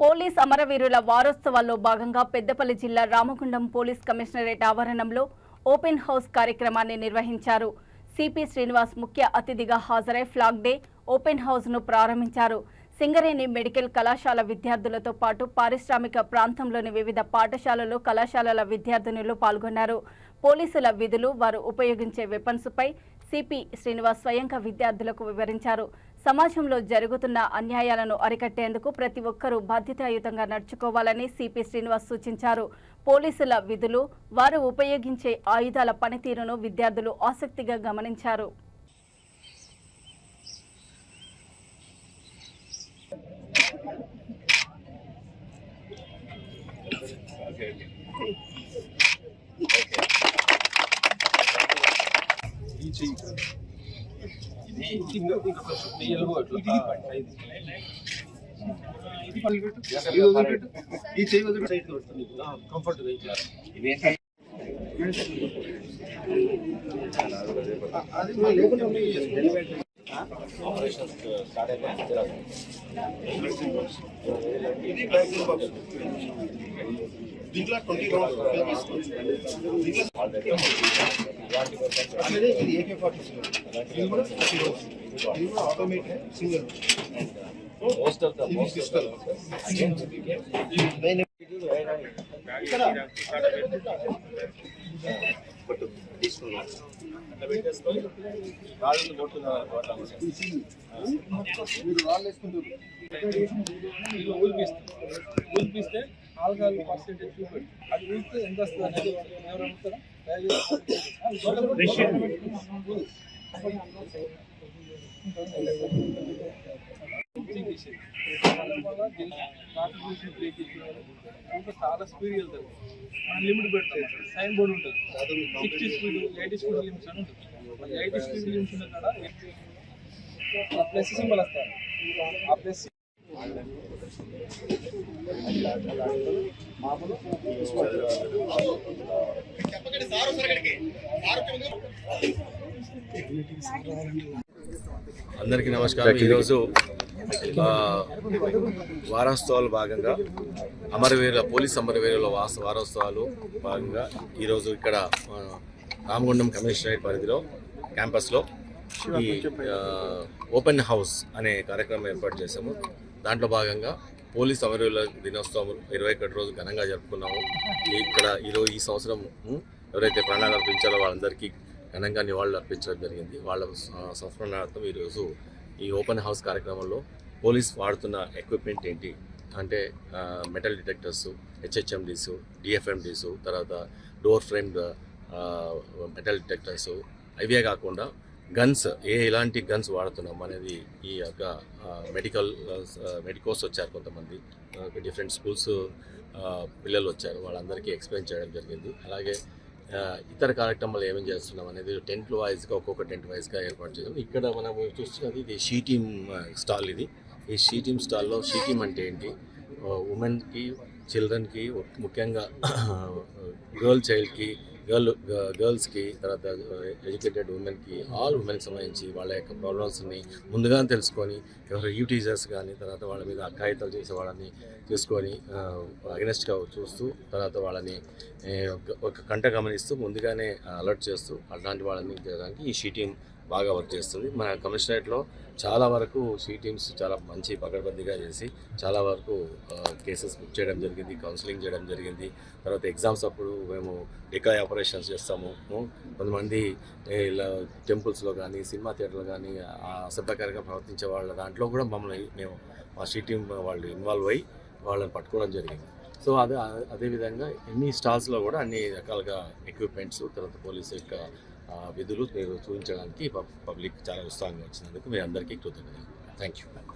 Police అమరవీరుల వారోత్సవాల్లో భాగంగా పెద్దపల్లి జిల్లా రామగుండం పోలీస్ కమిషనరేట్ ఆవరణంలో ఓపెన్ హౌస్ కార్యక్రమాన్ని నిర్వహించారు. సిపి శ్రీనివాస్ ముఖ్య అతిథిగా హాజరై ఫ్లాగ్ డే ఓపెన్ హౌస్ను ప్రారంభించారు. సింగరేణి మెడికల్ కళాశాల విద్యార్థులతో పాటు పారిశ్రామిక ప్రాంతంలోని వివిధ పాఠశాలలు కళాశాలల విద్యార్థినులు పాల్గొన్నారు. పోలీసుల విధులు వారు ఉపయోగించే వెపన్స్పై సిపి శ్రీనివాస్ స్వయంగా విద్యార్థులకు వివరించారు సమాజంలో జరుగుతున్న అన్యాయాలను అరికట్టేందుకు ప్రతి ఒక్కరూ బాధ్యతాయుతంగా నడుచుకోవాలని సిపి శ్రీనివాస్ సూచించారు పోలీసుల విధులు వారు ఉపయోగించే ఆయుధాల పనితీరును విద్యార్థులు ఆసక్తిగా గమనించారు Okay చెయ్యి ఇది ఇది ఈ ఎలుగు అట్లా. ఇది ఇది వదిలిపెట్టు. చెయ్యి కంఫర్ట్ అది ఇది బ్యాక్గ్రౌండ్ బాక్స్. దీంట్లో ట్వంటీ రౌండ్స్ దీంట్లో అనేది ఇది ఏకే ఫార్టీ ఇది కూడా థర్టీ రౌండ్స్ ఇది కూడా automated single most of the ఇది most of సిస్టమ్ the ఇక్కడ రాళ్ళు కొట్టున్నారు మీరు రాళ్ళు వేసుకుంటారు ఇది ఊల్పిస్తే ఊల్పిస్తే ఆల్కహాల్ పర్సెంటేజ్ చూపెట్టు. అది ఊపితే ఎంత వస్తుంది అనేది ఎవరు అమ్ముతారా కూడా కాంట్రిబ్యూషన్ బ్రేక్ ఇచ్చినారు ఇంకా చాలా స్పీడ్ వెళ్తారు లిమిట్ పెడతారు సైన్ బోర్డు ఉంటుంది sixty speed eighty speed limits అని ఉంటుంది ఎయిటీ స్పీడ్ లిమిట్స్ ఉన్న కాడ ప్లస్ సింబల్ వస్తారు ఆ ప్లస్ అందరికీ నమస్కారం. ఈరోజు వారోత్సవాలు భాగంగా అమరవీరుల పోలీస్ అమరవీరుల వాస వారోత్సవాలు భాగంగా ఈరోజు ఇక్కడ రామగుండం కమిషనరేట్ పరిధిలో క్యాంపస్లో ఈ ఓపెన్ హౌస్ అనే కార్యక్రమం ఏర్పాటు చేశాము. దాంట్లో భాగంగా పోలీస్ అమరవీరుల దినోత్సవం ఇరవై ఒకటి రోజు ఘనంగా జరుపుకున్నాము. ఇక్కడ ఈరోజు ఈ సంవత్సరం ఎవరైతే ప్రాణాలు అర్పించారో వాళ్ళందరికీ ఘనంగా నివాళులు అర్పించడం జరిగింది. వాళ్ళ సంస్మరణార్థం ఈరోజు ఈ ఓపెన్ హౌస్ కార్యక్రమంలో పోలీస్ వాడుతున్న ఎక్విప్మెంట్ ఏంటి? అంటే మెటల్ డిటెక్టర్స్ హెచ్హెచ్ఎండీస్ డిఎఫ్ఎండీస్ తర్వాత డోర్ ఫ్రేమ్డ్ మెటల్ డిటెక్టర్స్ అవే కాకుండా గన్స్ ఏ ఎలాంటి గన్స్ వాడుతున్నాం అనేది ఈ యొక్క మెడికల్ మెడికోస్ వచ్చారు కొంతమంది. డిఫరెంట్ స్కూల్స్ పిల్లలు వచ్చారు. వాళ్ళందరికీ ఎక్స్ప్లెయిన్ చేయడం జరిగింది. అలాగే ఇతర కార్యక్రమాలు ఏమేమి చేస్తున్నాం అనేది టెంట్ వైజ్గా ఒక్కొక్క టెంట్ వైజ్గా ఏర్పాటు చేసాం ఇక్కడ మనం చూస్తున్నది ఇది షీ టీమ్ స్టాల్ ఇది. ఈ షీ టీమ్ స్టాల్లో షీ టీమ్ అంటే ఏంటి? ఉమెన్కి చిల్డ్రన్కి ముఖ్యంగా గర్ల్ చైల్డ్కి గర్ల్ గర్ల్స్కి తర్వాత ఎడ్యుకేటెడ్ ఉమెన్కి ఆల్ ఉమెన్కి సంబంధించి వాళ్ళ యొక్క ప్రాబ్లమ్స్ని ముందుగానే తెలుసుకొని ఎవరు యూటీజర్స్ కానీ తర్వాత వాళ్ళ మీద అక్కాయితాలు చేసే వాళ్ళని తీసుకొని అగెనెస్ట్గా చూస్తూ తర్వాత వాళ్ళని ఒక- ఒక కంట గమనిస్తూ ముందుగానే అలర్ట్ చేస్తూ అలాంటి వాళ్ళని చేయడానికి ఈ షీటింగ్ బాగా వర్క్ చేస్తుంది. మన కమిషనరేట్లో చాలా వరకు షీ టీమ్స్ చాలా మంచి పకడ్బందీగా చేసి చాలా వరకు కేసెస్ బుక్ చేయడం జరిగింది కౌన్సిలింగ్ చేయడం జరిగింది. తర్వాత ఎగ్జామ్స్ అప్పుడు మేము డికాయ్ ఆపరేషన్స్ చేస్తాము కొంతమంది ఇలా టెంపుల్స్లో కానీ సినిమా థియేటర్లో కానీ అసభ్యకరంగా ప్రవర్తించే వాళ్ళ దాంట్లో కూడా మమ్మల్ని మేము మా షీ టీమ్ వాళ్ళు ఇన్వాల్వ్ అయ్యి వాళ్ళని పట్టుకోవడం జరిగింది. సో అదే అదేవిధంగా ఎన్ని స్టాల్స్లో కూడా అన్ని రకాలుగా ఎక్విప్మెంట్స్ తర్వాత పోలీసు యొక్క విధులు మీరు చూపించడానికి పబ్లిక్ చాలా ఉత్సాహంగా వచ్చినందుకు మీ అందరికీ కృతజ్ఞతలు. Thank you